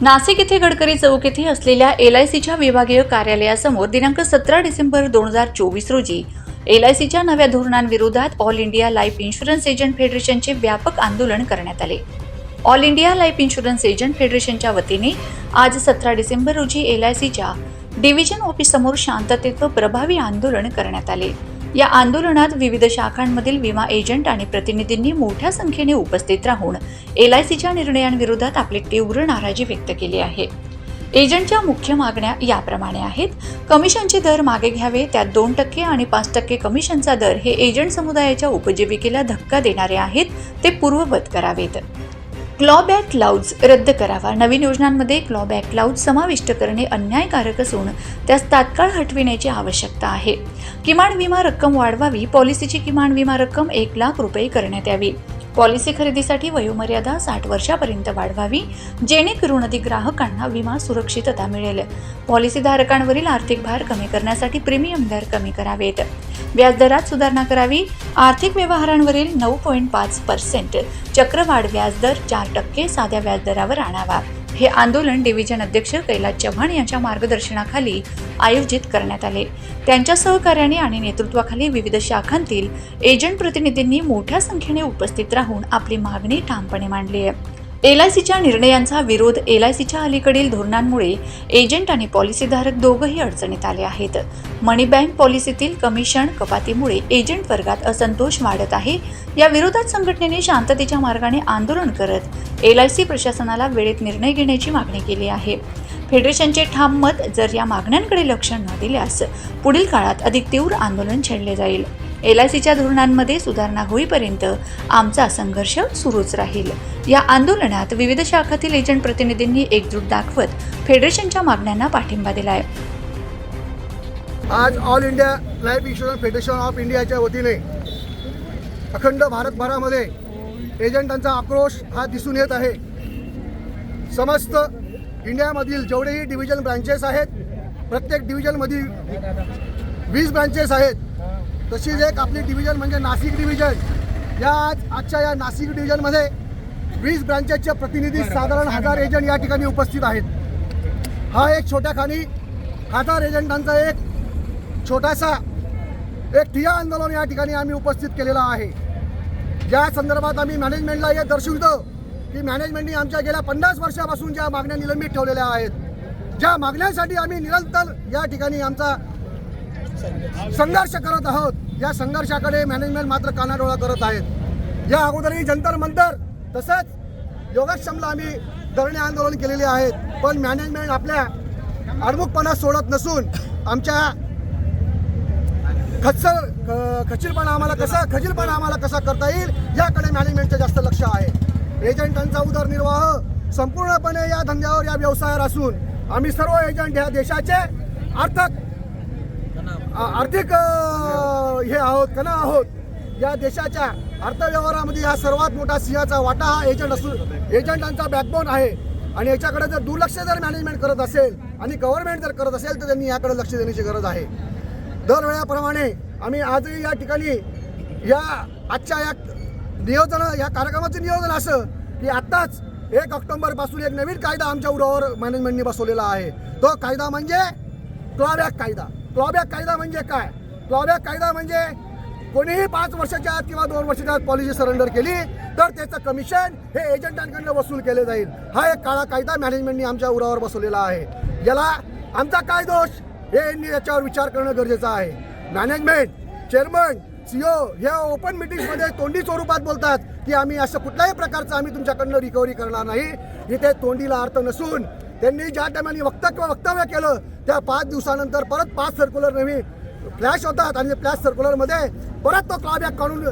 नाशिक येथे गडकरी चौक येथे असलेल्या एल आय सीच्या विभागीय कार्यालयासमोर दिनांक सतरा डिसेंबर दोन हजार चोवीस रोजी एल आय सीच्या नव्या धोरणांविरोधात all India life insurance agent फेडरेशनचे व्यापक आंदोलन करण्यात आले. All India life insurance agent फेडरेशनच्या वतीने आज सतरा डिसेंबर रोजी एल आय सीच्या डिव्हिजन ऑफिससमोर शांततेत व प्रभावी आंदोलन करण्यात आले. या आंदोलनात विविध शाखांमधील विमा एजंट आणि प्रतिनिधींनी मोठ्या संख्येने उपस्थित राहून एल आय सीच्या निर्णयांविरोधात आपली तीव्र नाराजी व्यक्त केली आहे. एजंटच्या मुख्य मागण्या याप्रमाणे आहेत. कमिशनचे दर मागे घ्यावे त्यात दोन टक्के आणि पाच टक्के कमिशनचा दर हे एजंट समुदायाच्या उपजीविकेला धक्का देणारे आहेत ते पूर्ववत करावेत. क्लॉबॅक क्लाउड्स रद्द करावा. नवीन योजनांमध्ये क्लॉबॅक क्लाउड समाविष्ट करणे अन्यायकारक असून त्यास तात्काळ हटविण्याची आवश्यकता आहे. किमान विमा रक्कम वाढवावी. पॉलिसीची किमान विमा रक्कम एक लाख रुपये करण्यात यावी. पॉलिसी खरेदीसाठी वयोमर्यादा साठ वर्षापर्यंत वाढवावी जेणेकरून अधिक ग्राहकांना विमा सुरक्षितता मिळेल. पॉलिसीधारकांवरील आर्थिक भार कमी करण्यासाठी प्रीमियम दर कमी करावेत. व्याजदरात सुधारणा करावी. आर्थिक व्यवहारांवरील नऊ पॉईंट पाच पर्सेंट चक्रवाढ व्याजदर चार टक्के साध्या व्याजदरावर आणावा. हे आंदोलन डिव्हिजन अध्यक्ष कैलास चव्हाण यांच्या मार्गदर्शनाखाली आयोजित करण्यात आले. त्यांच्या सहकार्याने आणि नेतृत्वाखाली विविध शाखांतील एजंट प्रतिनिधींनी मोठ्या संख्येने उपस्थित राहून आपली मागणी ठामपणे मांडली आहे. एल आय सीच्या निर्णयांचा विरोध एल आय सीच्या अलीकडील धोरणांमुळे एजंट आणि पॉलिसीधारक दोघंही अडचणीत आले आहेत. मनी बँक पॉलिसीतील कमिशन कपातीमुळे एजंट वर्गात असंतोष वाढत आहे. या विरोधात संघटनेने शांततेच्या मार्गाने आंदोलन करत एल आय सी प्रशासनाला वेळेत निर्णय घेण्याची मागणी केली आहे. फेडरेशनचे ठाम मत जर या मागण्यांकडे लक्ष न दिल्यास पुढील काळात अधिक तीव्र आंदोलन छेडले जाईल. एल आय सीच्या धोरणांमध्ये सुधारणा होईपर्यंत आमचा संघर्ष सुरूच राहील. या आंदोलनात विविध शाखातील एजंट प्रतिनिधींनी एकजूट दाखवत फेडरेशनच्या मागण्यांना पाठिंबा दिलाय. आज all India life insurance federation of इंडियाच्या वतीने अखंड भारतभरामध्ये एजंटांचा आक्रोश हा दिसून येत आहे. समस्त इंडियामधील जेवढेही डिव्हिजन ब्रांचेस आहेत प्रत्येक डिव्हिजनमधील वीस ब्रांचेस आहेत तशीच एक आपली डिव्हिजन म्हणजे नाशिक डिव्हिजन या आज आजच्या या नाशिक डिव्हिजनमध्ये वीस ब्रांचेसचे प्रतिनिधी साधारण हजार एजंट या ठिकाणी उपस्थित आहेत. हा एक छोट्या खाणी हजार एजंटांचा एक छोटासा एक ठिय्या आंदोलन या ठिकाणी आम्ही उपस्थित केलेला आहे. ज्या संदर्भात आम्ही मॅनेजमेंटला हे दर्शवितो की मॅनेजमेंटनी आमच्या गेल्या पन्नास वर्षापासून ज्या मागण्या निलंबित ठेवलेल्या आहेत ज्या मागण्यांसाठी आम्ही निरंतर या ठिकाणी आमचा संघर्ष करत आहोत. या संघर्षाकडे मॅनेजमेंट मात्र कानाडोळा करत आहेत. या अगोदरही जंतर मंतर तसंच योगाक्षमला आम्ही धरणे आंदोलन केलेले आहेत. पण मॅनेजमेंट आपल्या अडमुखपणा सोडत नसून आमच्या खचर खचीलपणा आम्हाला कसा खजीलपणा आम्हाला कसा करता येईल याकडे मॅनेजमेंटचं जास्त लक्ष आहे. एजंटांचा उदरनिर्वाह संपूर्णपणे या धंद्यावर या व्यवसायावर असून आम्ही सर्व एजंट ह्या देशाचे आर्थिक आर्थिक हे आहोत कणा आहोत या देशाच्या अर्थव्यवहारामध्ये हा सर्वात मोठा सिंहाचा वाटा हा एजंट असून एजंटांचा बॅकबोन आहे. आणि याच्याकडे जर दुर्लक्ष जर मॅनेजमेंट करत असेल आणि गव्हर्नमेंट जर करत असेल तर त्यांनी याकडे लक्ष देण्याची गरज आहे. दरवेळाप्रमाणे आम्ही आजही या ठिकाणी या आजच्या या नियोजन या कार्यक्रमाचं नियोजन असं की आत्ताच एक ऑक्टोबरपासून एक नवीन कायदा आमच्या उरावर मॅनेजमेंटने बसवलेला आहे. तो कायदा म्हणजे क्लॉबॅक कायदा. क्लॉबॅक कायदा म्हणजे काय? क्लॉबॅक कायदा म्हणजे कोणीही पाच वर्षाच्या आत किंवा दोन वर्षाच्या आत पॉलिसी सरेंडर केली तर त्याचं कमिशन हे एजंटांकडनं वसूल केले जाईल. हा एक काळा कायदा मॅनेजमेंटने आमच्या उरावर बसवलेला आहे. याला आमचा काय दोष? हे यांनी याच्यावर विचार करणं गरजेचं आहे. मॅनेजमेंट चेअरमन सीओ ह्या ओपन मिटिंगमध्ये तोंडी स्वरूपात बोलतात की आम्ही असं कुठल्याही प्रकारचं आम्ही तुमच्याकडनं रिकव्हरी करणार नाही. इथे तोंडीला अर्थ नसून त्यांनी ज्या टायमाने वक्तव्य वक्तव्य केलं त्या पाच दिवसानंतर परत पाच सर्क्युलर नवीन फ्लॅश होतात आणि फ्लॅश सर्क्युलरमध्ये परत तो क्लॉबॅक काढून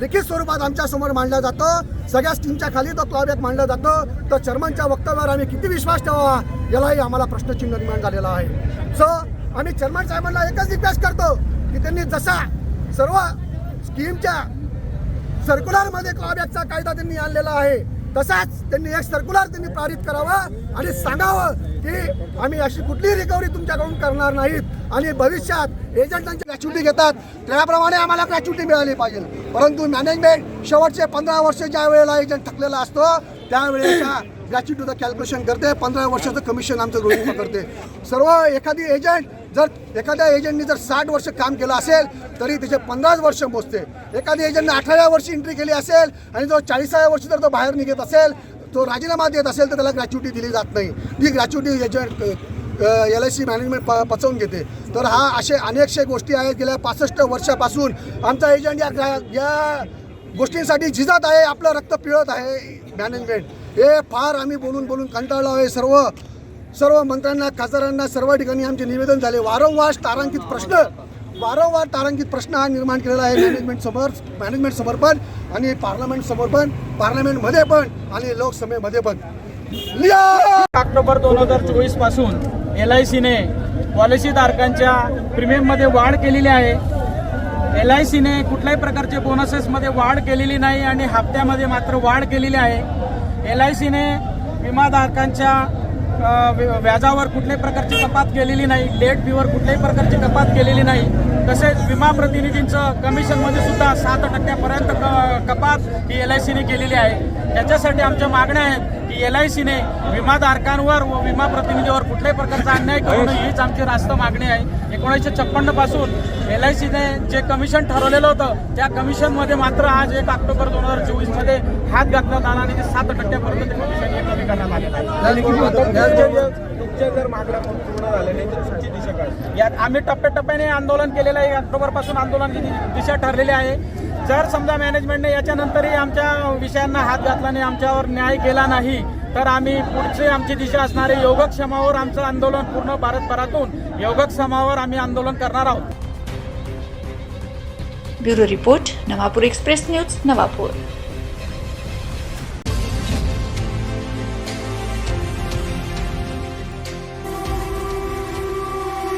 लिखित स्वरूपात आमच्यासमोर मांडला जातो. सगळ्या स्टीमच्या खाली तो क्लॉबॅक मांडला जातो. तर चर्मनच्या वक्तव्यावर आम्ही किती विश्वास ठेवावा यालाही आम्हाला प्रश्नचिन्ह निर्माण झालेला आहे. सो आम्ही चर्मन साहेबांना एकच रिक्वेस्ट करतो की त्यांनी जसा सर्व स्कीमच्या सर्क्युलरमध्ये क्लॉबॅकचा कायदा त्यांनी आणलेला आहे तसाच त्यांनी एक सर्क्युलर त्यांनी पारित करावा आणि सांगावं की आम्ही अशी कुठलीही रिकव्हरी तुमच्याकडून करणार नाहीत. आणि भविष्यात एजंटांची ग्रॅच्युटी घेतात. त्याप्रमाणे आम्हाला ग्रॅच्युटी मिळाली पाहिजे. परंतु मॅनेजमेंट शेवटचे पंधरा वर्ष ज्या वेळेला एजंट थकलेला असतो त्यावेळेला ग्रॅच्युटीचं कॅल्क्युलेशन करते. पंधरा वर्षाचं कमिशन आमचं रोज करते सर्व एखादी एजंट जर एखाद्या एजंटनी जर साठ वर्ष काम केलं असेल तरी त्याचे पंधराच वर्ष मोजते. एखाद्या एजंटने अठराव्या वर्षी एंट्री केली असेल आणि जो चाळीसाव्या वर्षी जर तो बाहेर निघत असेल तो राजीनामा देत असेल तर त्याला ग्रॅच्युटी दिली जात नाही. ती gratuity agent L I C management प पचवून घेते. तर हा असे अनेकशे गोष्टी आहेत. गेल्या पासष्ट वर्षापासून आमचा एजंट या ग्रा- या गोष्टींसाठी झिजत आहे. आपलं रक्त पिळत आहे मॅनेजमेंट हे फार आम्ही बोलून बोलून कंटाळलो आहे सर्व. सर्व मंत्र्यांना खासदारांना सर्व ठिकाणी आमचे निवेदन झाले. वारंवार तारांकित प्रश्न वारंवार तारांकित प्रश्न हा निर्माण केलेला आहे मॅनेजमेंट समोर मॅनेजमेंट समोर पण आणि पार्लमेंट समोर पण पार्लमेंटमध्ये पण आणि लोकसभेमध्ये पण. ऑक्टोबर दोन हजार चोवीसपासून एल आय सीने पॉलिसी धारकांच्या प्रीमियममध्ये वाढ केलेली आहे. एल आय सीने कुठल्याही प्रकारचे बोनसेसमध्ये वाढ केलेली नाही आणि हप्त्यामध्ये मात्र वाढ केलेली आहे. एल आय सीने विमाधारकांच्या व्याजावर कुठल्याही प्रकारची कपात केलेली नाही लेट फीवर कुठल्याही प्रकारची कपात केलेली नाही. तसेच विमा प्रतिनिधींचं कमिशनमध्ये सुद्धा सात टक्क्यापर्यंत क- कपात ही एल आय सीने केलेली आहे. त्याच्यासाठी आमच्या मागण्या आहेत की एल आय सीने विमाधारकांवर व विमा प्रतिनिधीवर कुठल्याही प्रकारचा अन्याय करू नये हीच आमची रास्त मागणी आहे. एकोणीसशे छप्पन्नपासून एल आय सीने जे कमिशन ठरवलेलं होतं त्या कमिशनमध्ये मात्र आज एक ऑक्टोबर दोन हजार चोवीसमध्ये हात घातला आला आणि ते सात टक्क्यापर्यंत ते कमिशन कमी करण्यात आलेलं आहे. तुमच्या जर मागण्या पूर्ण झाल्या नाही तर तुमची दिशा काय? यात आम्ही टप्प्याटप्प्याने आंदोलन केलेलं आहे. ऑक्टोबरपासून आंदोलनाची दि- दिशा ठरलेली आहे. जर समजा मॅनेजमेंटने याच्यानंतरही आमच्या विषयांना हात घातला नाही आमच्यावर न्याय केला नाही तर आम्ही पुढचे आमची दिशा असणारे योगक्षमावर आमचं आंदोलन पूर्ण भारतभरातून योगक्षमावर आम्ही आंदोलन करणार आहोत. Bureau report Navapur express news Navapur.